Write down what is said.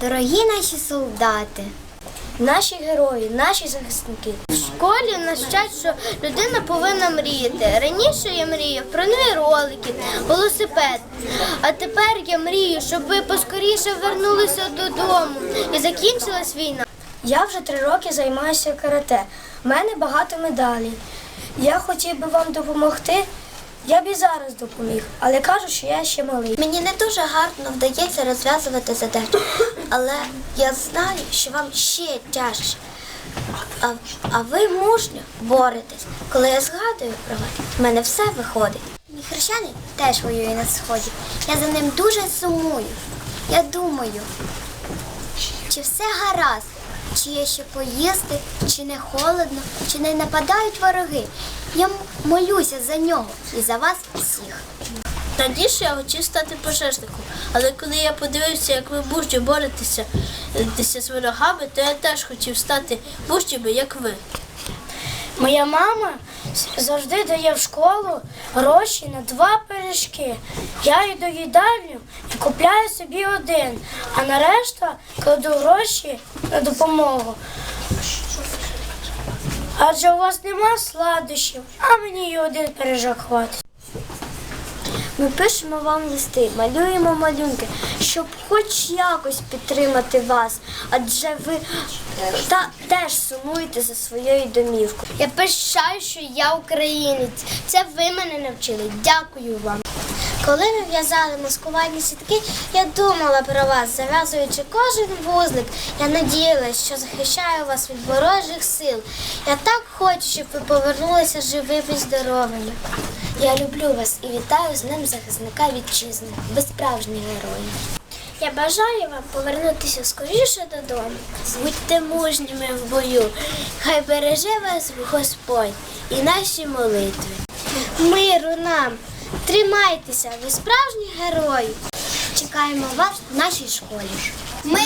дорогі наші солдати, Наші герої, наші захисники. В школі нас вчать, що людина повинна мріяти. Раніше я мріяв про нові ролики, велосипед. А тепер я мрію, щоб ви поскоріше вернулися додому і закінчилась війна. Я вже три роки займаюся карате. У мене багато медалей. Я хотів би вам допомогти. Я б і зараз допоміг, але кажу, що я ще малий. Мені не дуже гарно вдається розв'язувати задачу, але я знаю, що вам ще тяжче. А, а ви мужньо боретесь. Коли я згадую про вас, в мене все виходить. Мій хрещений теж воює на сході. Я за ним дуже сумую. Я думаю, чи все гаразд, чи є ще поїсти, чи не холодно, чи не нападають вороги. Я молюся за нього і за вас всіх. Раніше я хотів стати пожежником, але коли я подивився, як ви мужньо боретеся е, з ворогами, то я теж хотів стати мужніми, як ви. Моя мама завжди дає в школу гроші на два пиріжки. Я йду в їдальню і купляю собі один, а на решта кладу гроші на допомогу. Адже у вас нема сладощів, а мені і один пиріжок хватить. Ми пишемо вам листи, малюємо малюнки, щоб хоч якось підтримати вас, адже ви та, теж сумуєте за своєю домівкою. Я пишаю, що я українець. Це ви мене навчили. Дякую вам. Коли ми в'язали маскувальні сітки, я думала про вас, зав'язуючи кожен вузлик. Я надіялась, що захищаю вас від ворожих сил. Я так хочу, щоб ви повернулися живими і здоровими. Я люблю вас і вітаю з ним захисника вітчизни. Ви справжні герої. Я бажаю вам повернутися скоріше додому. Будьте мужніми в бою. Хай береже вас Господь і наші молитви. Миру нам! Тримайтеся, ви справжні герої. Чекаємо вас в нашій школі. Ми!